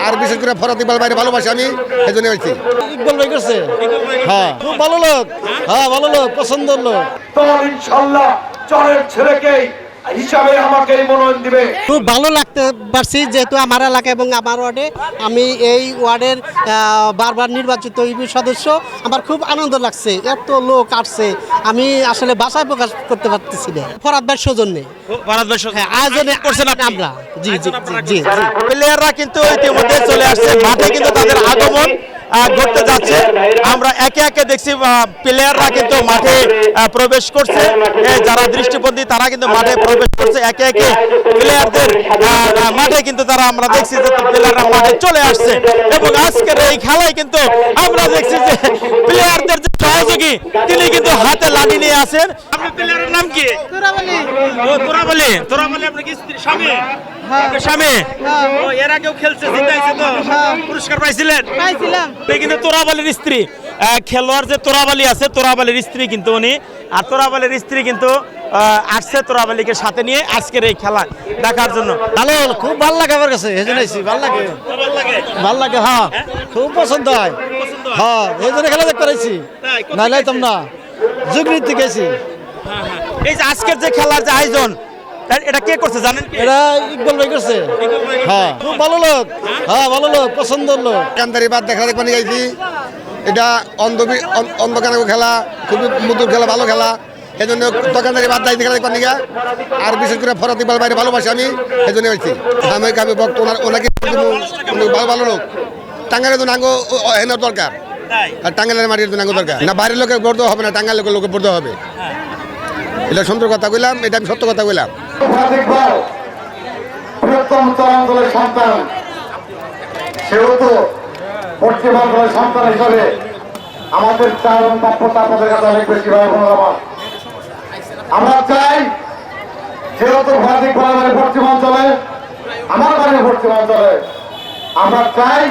আর বিশেষ করে ফরাত ইকবাল ভাইরে ভালোবাসি আমি এই জন্য হয়েছি। ইকবাল ভাই করছে? হ্যাঁ। খুব ভালো লোক। হ্যাঁ ভালো লোক পছন্দের লোক। তোমার ইনশাল্লাহ চরের ছেলেকেই হিসাবে আমাকে মনোনয়ন দিবে। খুব ভালো লাগতে পারছি যেহেতু আমার এলাকা এবং আমার ওয়ার্ডে। আমি এই ওয়ার্ডের বারবার নির্বাচিত ইউপি সদস্য। আমার খুব আনন্দ লাগছে এত লোক আসছে। আমি আসলে ভাষায় প্রকাশ করতে পারতেছি না। ফরাদ ভাইয়ের সৌজন্যে হ্যাঁ আয়োজনে করছেন আমরা। জি জি জি জি। প্লেয়াররা কিন্তু ইতিমধ্যে চলে আসছে। মাঠে কিন্তু তাদের আগমন। ঘটতে যাচ্ছে। আমরা একে একে দেখছি প্লেয়াররা কিন্তু মাঠে প্রবেশ করছে। যারা দৃষ্টিবন্দী তারা কিন্তু মাঠে প্রবেশ করছে। একে একে প্লেয়ারদের মাঠে কিন্তু তারা আমরা দেখছি যে প্লেয়াররা মাঠে চলে আসছে। এবং আজকের এই খেলায় কিন্তু আমরা দেখছি যে প্লেয়ারদের যে সহযোগী তিনি কিন্তু হাতে লাঠি নিয়ে আছেন। আপনার প্লেয়ারের নাম কি? ও তোরাবলি। তোরাবলি আপনার কি স্ত্রী স্বামী? স্বামী? ও এর আগেও খেলছে জিতাইছে তো। পুরস্কার পাইছিলেন। পাইছিলাম। কিন্তু তোরাবালির স্ত্রী। আহ, খেলোয়াড় যে তোরাবালি আছে তোরাবালির স্ত্রী কিন্তু উনি। আর তোরাবালির স্ত্রী কিন্তু আসছে তোরাবালিকে সাথে নিয়ে আজকের এই খেলা দেখার জন্য। ভালো খুব ভালো লাগে আমার কাছে এই জন্য ভালো লাগে। ভালো লাগে ভালো হ্যাঁ খুব পছন্দ হয়। হ্যাঁ এই জন্য খেলা দেখতে পাইছি তাই, কোথা না। লাইতাম না যুগ নীতি গেছি এই যে আজকের যে খেলার যে আয়োজন এটা কে করছে জানেন কি? এটা ইকবাল ভাই করছে। হ্যাঁ। খুব ভালো লোক। হ্যাঁ ভালো লোক পছন্দের লোক। কান্দারি বাদ দেখা দেখবার নিয়ে গাইছি এটা অন্ধবি অন- অন্ধকার খেলা খুবই মধুর খেলা ভালো খেলা। এই জন্য দোকানদারি বাদ দায়িত্ব খেলা দেখবার নিয়ে আর বিশেষ করে ফরাদ ইকবাল বাইরে ভালোবাসি আমি এই জন্য হয়েছি আমি আমি ভক্ত ওনার ওনাকে ভালো ভালো লোক। টাঙ্গালে তো নাঙ্গো হেনার দরকার। আর টাঙ্গালের মাটির তো নাঙ্গো দরকার। না বাইরের লোকের বর্ধ হবে না টাঙ্গাল লোকের লোকের বর্ধ হবে। এটা সুন্দর কথা কইলাম এটা আমি সত্য কথা কইলাম। দেখভাল বৃহত্তম চরাঞ্চলের সন্তান সেহেতু পশ্চিমাঞ্চলের সন্তান হিসাবে আমাদের চার এবং প্রাপ্যতা আপনাদের কাছে অনেক বেশি আমার। চাই যেহেতু ভারতিক বাড়ি পশ্চিমাঞ্চলে আমার বাড়ি পশ্চিমাঞ্চলে আমরা চাই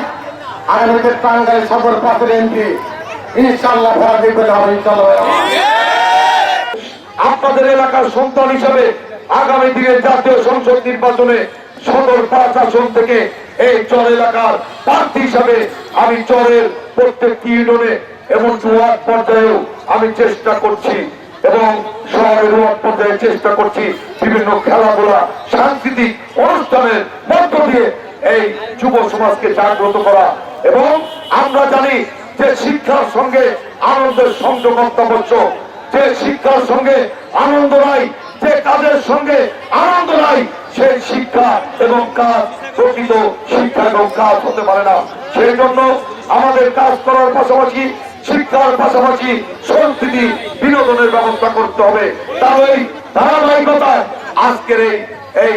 আগামীতে টাঙ্গাইল সদর পাশের এমপি ইনশাল্লাহ ভারতিক হবে ইনশাল্লাহ আপনাদের এলাকার সন্তান হিসাবে আগামী দিনে জাতীয় সংসদ নির্বাচনে সদর পাঁচ আসন থেকে এই চর এলাকার প্রার্থী হিসাবে আমি চরের প্রত্যেকটি ইউনিয়নে এবং ওয়ার্ড পর্যায়েও আমি চেষ্টা করছি এবং শহরের ওয়ার্ড পর্যায়ে চেষ্টা করছি বিভিন্ন খেলাধুলা, সাংস্কৃতিক অনুষ্ঠানের মধ্য দিয়ে এই যুব সমাজকে জাগ্রত করা। এবং আমরা জানি যে শিক্ষার সঙ্গে আনন্দের সংযোগ অত্যাবশ্যক। যে শিক্ষার সঙ্গে আনন্দ নাই, যে কাজের সঙ্গে আনন্দ নাই, সেই শিক্ষা এবং কাজ প্রকৃত শিক্ষা এবং কাজ হতে পারে না। সেই জন্য আমাদের কাজ করার পাশাপাশি, শিক্ষার পাশাপাশি সংস্কৃতি বিনোদনের ব্যবস্থা করতে হবে। তার ওই ধারাবাহিকতায় আজকের এই এই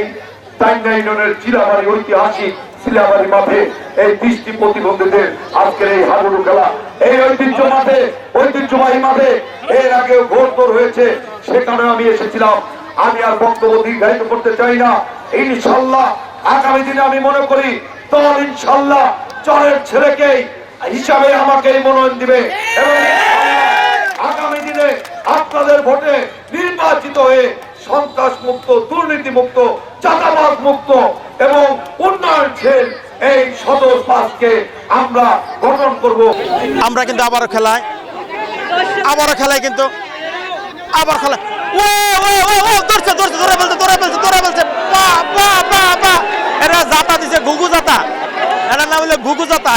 টাইঙ্গা ইউনিয়নের চিরাবাড়ি ঐতিহাসিক শিলাবাড়ি মাঠে এই দৃষ্টি প্রতিবন্ধীদের আজকের এই হাডুডু খেলা এই ঐতিহ্য মাঠে ঐতিহ্যবাহী মাঠে এর আগেও ঘোর তোর হয়েছে সেখানে আমি এসেছিলাম। আমি আর বক্তব্য দীর্ঘায়িত করতে চাই না। ইনশাল্লাহ, আগামী দিনে আমি মনে করি, দল ইনশাল্লাহ চরের ছেলেকেই হিসাবে আমাকে মনোনয়ন দিবে। এবং আগামী দিনে আপনাদের ভোটে নির্বাচিত হয়ে সন্ত্রাস মুক্ত দুর্নীতি মুক্ত চাঁদাবাজ মুক্ত এবং উন্নয়নশীল এই সদর পাঁচকে আমরা গঠন করব। আমরা কিন্তু আবারও খেলায় আবারও খেলায় কিন্তু, আবার খেলা ও ও ও ও ধরছে ধরছে, ধরে ফেলছে ধরে ফেলছে ধরে ফেলছে। বা বা বা বা এরা জাতা দিছে ঘুঘু জাতা এরা নাম হলো ঘুঘু জাতা